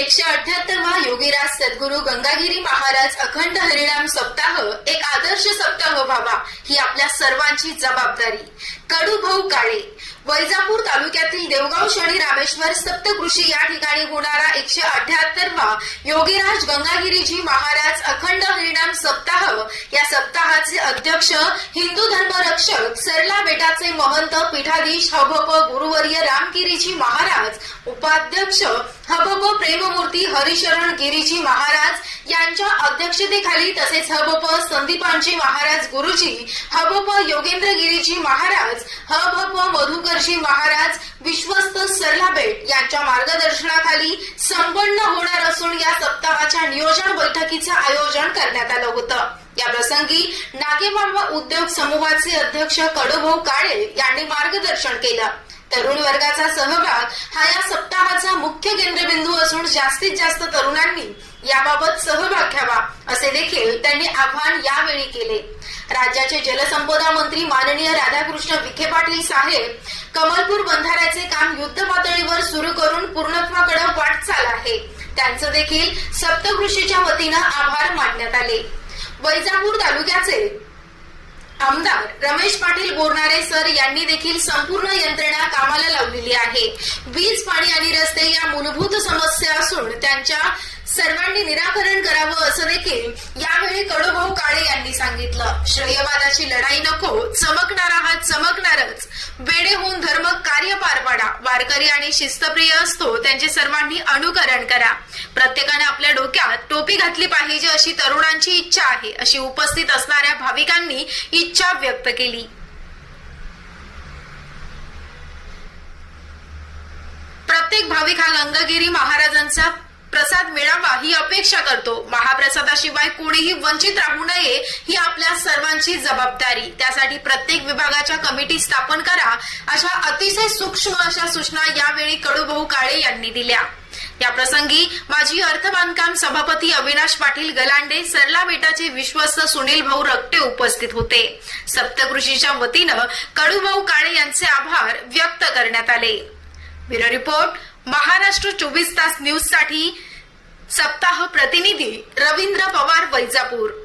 एकशे अठ्याहत्तरवा योगीराज सद्गुरू गंगागिरी महाराज अखंड हरिणाम सप्ताह एक आदर्श सप्ताह व्हावा ही आपल्या सर्वांची जबाबदारी. कडू भाऊ काळे वैजापूर तालुक्यातील देवगाव शनी रामेश्वर सप्तकृषी या ठिकाणी होणारा एकशे अठ्याहत्तरवा योगीराज गंगागिरीजी महाराज अखंड हरिणाम सप्ताह या सप्ताहाचे अध्यक्ष हिंदू धर्मरक्षक सरला बेटाचे महंत पीठाधीश हभप गुरुवर्य रामगिरीजी महाराज उपाध्यक्ष हभप प्रेममूर्ती हरिशरण गिरीजी महाराज यांच्या अध्यक्षतेखाली तसेच हबप संदीपांजी महाराज गुरुजी हबप योगेंद्र गिरीजी महाराज हबप मधुकरजी महाराज विश्वस्त सरलाबेट यांच्या मार्गदर्शनाखाली संपन्न होणार असून या सप्ताहाच्या नियोजन बैठकीचं आयोजन करण्यात आलं होतं. या प्रसंगी नागेबाबा उद्योग समूहाचे अध्यक्ष कडूभाऊ काळे यांनी मार्गदर्शन केलं. तरुण वर्गाचा सहभाग हा या सप्ताहाचा मुख्य केंद्रबिंदू असून जास्तीत जास्त तरुणांनी याबाबत सहभाग घ्यावा असे देखील त्यांनी आव्हान यावेळी केले. राज्याचे जलसंपदा मंत्री माननीय राधाकृष्ण विखे पाटील साहेब कमलपूर बंधाऱ्याचे काम युद्ध पातळीवर सुरू करून पूर्णत्वाकडे वाटचाल आहे. त्यांचं देखील सप्तकृषीच्या वतीनं आभार मानण्यात आले. वैजापूर तालुक्याचे आमदार रमेश पाटील बोरणारे सर यांनी देखील संपूर्ण यंत्रणा कामाला लावलेली आहे. वीज पाणी आणि रस्ते या मूलभूत समस्या असून त्यांच्या सर्वांनी निराकरण करावं असं देखील यावेळी कडूभाऊ काळे यांनी सांगितलं. श्रेयवादाची लढाई नको चमकणारा हा चमकणारच. वेडे होऊन धर्म कार्य वारकरी आणि शिस्तप्रिय असतो त्यांचे सर्वांनी अनुकरण करा. प्रत्येकाने आपल्या डोक्यात टोपी घातली पाहिजे अशी तरुणांची इच्छा आहे अशी उपस्थित असणाऱ्या भाविकांनी इच्छा व्यक्त केली. प्रत्येक भाविक हा गंगागिरी महाराजांचा प्रसाद मिळावा ही अपेक्षा करतो. महाप्रसादाशिवाय कोणीही वंचित राहू नये ही आपल्या सर्वांची जबाबदारी. त्यासाठी प्रत्येक विभागाच्या कमिटी स्थापन करा अशा अतिशय सूक्ष्म अशा सूचना यावेळी कडूभाऊ काळे यांनी दिल्या. या प्रसंगी माजी अर्थ बांधकाम सभापती अविनाश पाटील गलांडे सरला बेटाचे विश्वस्त सुनील भाऊ रक्टे उपस्थित होते. सप्तकृषीच्या वतीनं कडूभाऊ काळे यांचे आभार व्यक्त करण्यात आले. ब्युरो रिपोर्ट महाराष्ट्र चोवीस तास न्यूजसाठी सप्ताह प्रतिनिधी रवींद्र पवार वैजापूर.